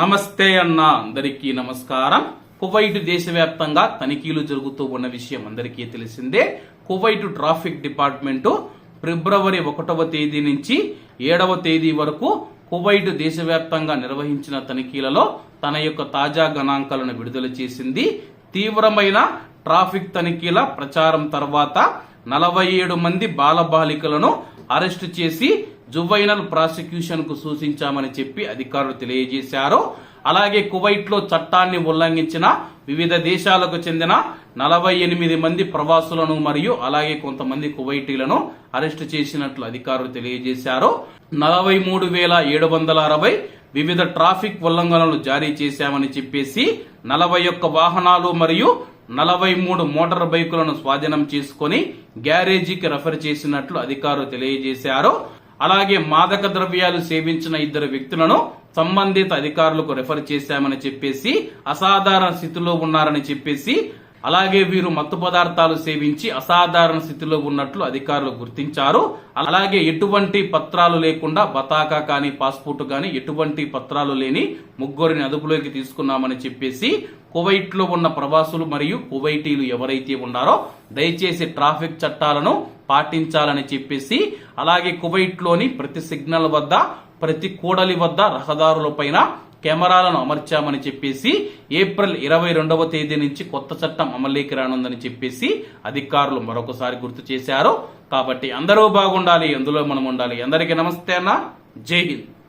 నమస్తే అన్న అందరికీ నమస్కారం. కువైట్ దేశవ్యాప్తంగా తనిఖీలు జరుగుతూ ఉన్న విషయం అందరికీ తెలిసిందే. కువైట్ ట్రాఫిక్ డిపార్ట్మెంటు ఫిబ్రవరి ఒకటవ తేదీ నుంచి ఏడవ తేదీ వరకు కువైట్ దేశవ్యాప్తంగా నిర్వహించిన తనిఖీలలో తన యొక్క తాజా గణాంకాలను విడుదల చేసింది. తీవ్రమైన ట్రాఫిక్ తనిఖీల ప్రచారం తర్వాత నలభై ఏడు మంది బాలబాలికలను అరెస్టు చేసి జువైనల్ ప్రాసిక్యూషన్కు సూచించామని చెప్పి అధికారులు తెలియజేశారు. అలాగే కువైట్లో చట్టాన్ని ఉల్లంఘించిన వివిధ దేశాలకు చెందిన నలభై ఎనిమిది మంది ప్రవాసులను మరియు అలాగే కొంతమంది కువైటీలను అరెస్టు చేసినట్లు అధికారులు తెలియజేశారు. నలభై మూడు వేల ఏడు వందల అరవై వివిధ ట్రాఫిక్ ఉల్లంఘనలు జారీ చేశామని చెప్పేసి నలభై ఒక్క వాహనాలు మరియు నలభై మూడు మోటార్ బైకులను స్వాధీనం చేసుకుని గ్యారేజీకి రెఫర్ చేసినట్లు అధికారులు తెలియజేశారు. అలాగే మాదక ద్రవ్యాలు సేవించిన ఇద్దరు వ్యక్తులను సంబంధిత అధికారులకు రెఫర్ చేశామని చెప్పేసి అసాధారణ స్థితిలో ఉన్నారని చెప్పేసి అలాగే వీరు మత్తు పదార్థాలు సేవించి అసాధారణ స్థితిలో ఉన్నట్లు అధికారులు గుర్తించారు. అలాగే ఎటువంటి పత్రాలు లేకుండా బతాకా కానీ పాస్పోర్ట్ కానీ ఎటువంటి పత్రాలు లేని ముగ్గురిని అదుపులోకి తీసుకున్నామని చెప్పేసి కువైట్లో ఉన్న ప్రవాసులు మరియు కువైటీలు ఎవరైతే ఉన్నారో దయచేసి ట్రాఫిక్ చట్టాలను పాటించాలని చెప్పేసి అలాగే కువైట్లోని ప్రతి సిగ్నల్ వద్ద ప్రతి కూడలి వద్ద రహదారులపైన కెమెరాలను అమర్చామని చెప్పేసి ఏప్రిల్ ఇరవై రెండవ తేదీ నుంచి కొత్త చట్టం అమలీకి రానుందని చెప్పేసి అధికారులు మరొకసారి గుర్తు చేశారు. కాబట్టి అందరూ బాగుండాలి అందులో మనం ఉండాలి. అందరికీ నమస్తే అన్న. జై హింద్.